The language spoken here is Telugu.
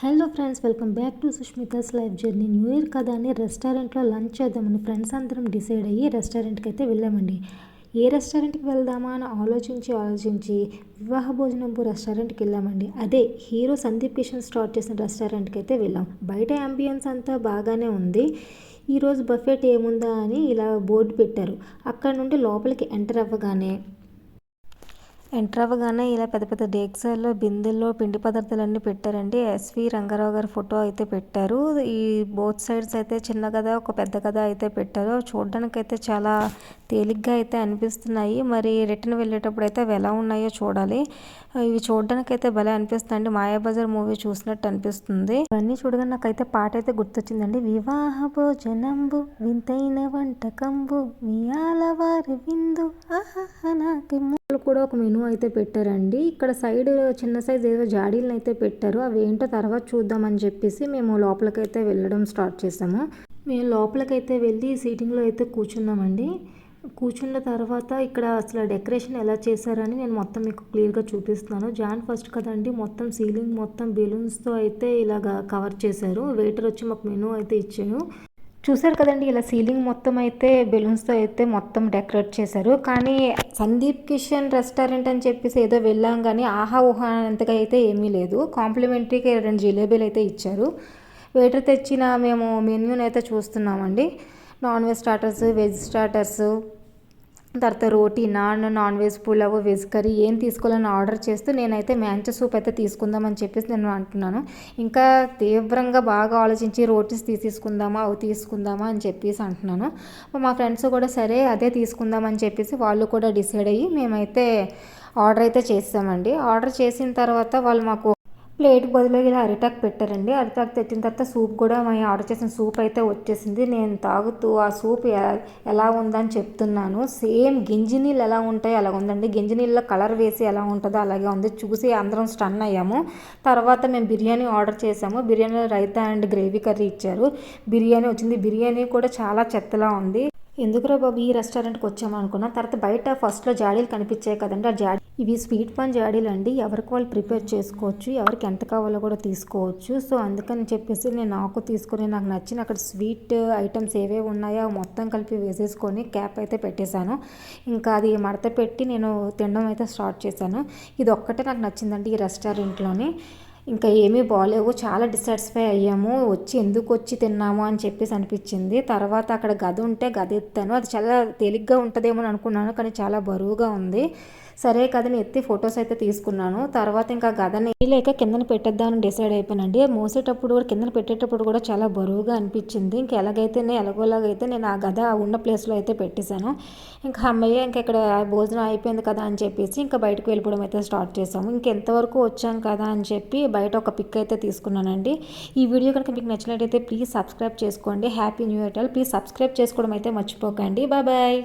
Hello friends welcome back to Sushmita's life journey new year కదా అని రెస్టారెంట్లో లంచ్ చేద్దామని ఫ్రెండ్స్ అందరం డిసైడ్ అయ్యి రెస్టారెంట్కి అయితే వెళ్ళామండి. ఏ రెస్టారెంట్కి వెళ్దామా అని ఆలోచించి ఆలోచించి వివాహ భోజనంపు రెస్టారెంట్కి వెళ్ళామండి. అదే హీరో సందీప్ కిషన్ స్టార్ట్ చేసిన రెస్టారెంట్కి అయితే వెళ్ళాం. బయట అంబియన్స్ అంతా బాగానే ఉంది. ఈరోజు బఫెట్ ఏముందా అని ఇలా బోర్డు పెట్టారు. అక్కడ నుండి లోపలికి ఎంటర్ అవ్వగానే ఎంటర్ అవ్వగానే ఇలా పెద్ద పెద్ద డేక్సాల్లో బిందెల్లో పిండి పదార్థాలన్నీ పెట్టారండి. ఎస్వి రంగారావు గారి ఫోటో అయితే పెట్టారు. ఈ బోత్ సైడ్స్ అయితే చిన్న కథ ఒక పెద్ద కథ అయితే పెట్టారు. చూడడానికైతే అయితే చాలా తేలిగ్గా అయితే అనిపిస్తున్నాయి. మరి రిటర్న్ వెళ్ళేటప్పుడు అయితే అవి ఎలా ఉన్నాయో చూడాలి. ఇవి చూడడానికి అయితే భలే అనిపిస్తుందండి. మాయాబజార్ మూవీ చూసినట్టు అనిపిస్తుంది. ఇవన్నీ చూడగానే నాకైతే పాట అయితే గుర్తొచ్చిందండి. వివాహ భోజనంబు వింతైన వంటకంబు మీ ఆలవారి విందు. నాకు కూడా ఒక మెనూ అయితే పెట్టారండి. ఇక్కడ సైడ్ చిన్న సైజ్ ఏదో జాడీలను అయితే పెట్టారు. అవి ఏంటో తర్వాత చూద్దామని చెప్పేసి మేము లోపలికైతే వెళ్ళడం స్టార్ట్ చేసాము. మేము లోపలికైతే వెళ్ళి సీటింగ్లో అయితే కూర్చున్నామండి. కూర్చున్న తర్వాత ఇక్కడ అసలు డెకరేషన్ ఎలా చేశారని నేను మొత్తం మీకు క్లియర్గా చూపిస్తున్నాను. జాన్ ఫస్ట్ కదండి మొత్తం సీలింగ్ మొత్తం బెలూన్స్తో అయితే ఇలాగా కవర్ చేశారు. వెయిటర్ వచ్చి మాకు మెనూ అయితే ఇచ్చాను చూసారు కదండి ఇలా సీలింగ్ మొత్తం అయితే బెలూన్స్తో అయితే మొత్తం డెకరేట్ చేశారు. కానీ సందీప్ కిషన్ రెస్టారెంట్ అని చెప్పేసి ఏదో వెళ్ళాం కానీ ఆహా ఊహా అంతగా అయితే ఏమీ లేదు. కాంప్లిమెంటరీకి రెండు జిలేబీలు అయితే ఇచ్చారు. వెయిటర్ తెచ్చిన మేము మెన్యూని అయితే చూస్తున్నామండి. Non veg starters veg starters తర్వాత roti naan non veg pulao veg curry ఏం తీసుకోవాలని ఆర్డర్ చేస్తూ నేనైతే మ్యాంచ సూప్ అయితే తీసుకుందామని చెప్పేసి నేను అంటున్నాను. ఇంకా తీవ్రంగా బాగా ఆలోచించి రోటీస్ తీసేసుకుందామా అవి తీసుకుందామా అని చెప్పేసి అంటున్నాను. మా ఫ్రెండ్స్ కూడా సరే అదే తీసుకుందామని చెప్పేసి వాళ్ళు కూడా డిసైడ్ అయ్యి మేమైతే ఆర్డర్ అయితే చేసామండి. ఆర్డర్ చేసిన తర్వాత వాళ్ళు మాకు ప్లేట్ బదులు ఇలా అరిటాక్ పెట్టారండి. అరిటాక్ తెచ్చిన తర్వాత సూప్ కూడా మేము ఆర్డర్ చేసిన సూప్ అయితే వచ్చేసింది. నేను తాగుతూ ఆ సూప్ ఎలా ఉందని చెప్తున్నాను. సేమ్ గింజి నీళ్ళు ఎలా ఉంటాయో అలా ఉందండి. గింజి నీళ్ళ కలర్ వేసి ఎలా ఉంటుందో అలాగే ఉంది. చూసి అందరం స్టన్ అయ్యాము. తర్వాత మేము బిర్యానీ ఆర్డర్ చేసాము బిర్యానీలో రైతా అండ్ గ్రేవీ కర్రీ ఇచ్చారు. బిర్యానీ వచ్చింది. బిర్యానీ కూడా చాలా చెత్తలా ఉంది. ఎందుకురా బాబు ఈ రెస్టారెంట్కి వచ్చామనుకున్నా తర్వాత బయట ఫస్ట్లో జాడీలు కనిపించాయి కదండి ఆ జాడీ ఇవి స్వీట్ పాన్ జాడీలు అండి. ఎవరికి వాళ్ళు ప్రిపేర్ చేసుకోవచ్చు ఎవరికి ఎంత కావాలో కూడా తీసుకోవచ్చు. సో అందుకని చెప్పేసి నేను నాకు తీసుకొని నాకు నచ్చిన అక్కడ స్వీట్ ఐటమ్స్ ఏవే ఉన్నాయో మొత్తం కలిపి వేసేసుకొని క్యాప్ అయితే పెట్టేశాను. ఇంకా అది మడత పెట్టి నేను తినడం అయితే స్టార్ట్ చేశాను. ఇది ఒక్కటే నాకు నచ్చిందండి ఈ రెస్టారెంట్లోనే. ఇంకా ఏమీ బాగాలేవు. చాలా డిసాటిస్ఫై అయ్యాము. వచ్చి ఎందుకు వచ్చి తిన్నాము అని చెప్పేసి అనిపించింది. తర్వాత అక్కడ గది ఉంటే గది ఎత్తాను. అది చాలా తేలిగ్గా ఉంటుందేమో అని అనుకున్నాను కానీ చాలా బరువుగా ఉంది. సరే కదని ఎత్తి ఫొటోస్ అయితే తీసుకున్నాను. తర్వాత ఇంకా గదని లేక కిందన పెట్టేద్దామని డిసైడ్ అయిపోయానండి. మోసేటప్పుడు కూడా కిందన పెట్టేటప్పుడు కూడా చాలా బరువుగా అనిపించింది. ఇంకా ఎలాగైతే నేను ఎలాగోలాగైతే నేను ఆ గద ఉన్న ప్లేస్లో అయితే పెట్టేశాను. ఇంకా అమ్మయ్య ఇంకా ఇక్కడ భోజనం అయిపోయింది కదా అని చెప్పేసి ఇంకా బయటకు వెళ్ళిపోవడం అయితే స్టార్ట్ చేసాము ఇంకెంతవరకు వచ్చాం కదా అని చెప్పి బయట ఒక పిక్ అయితే తీసుకున్నానండి. ఈ వీడియో కనుక మీకు నచ్చినట్టయితే ప్లీజ్ సబ్స్క్రైబ్ చేసుకోండి. Happy new year please subscribe చేసుకోవడం అయితే మర్చిపోకండి. Bye bye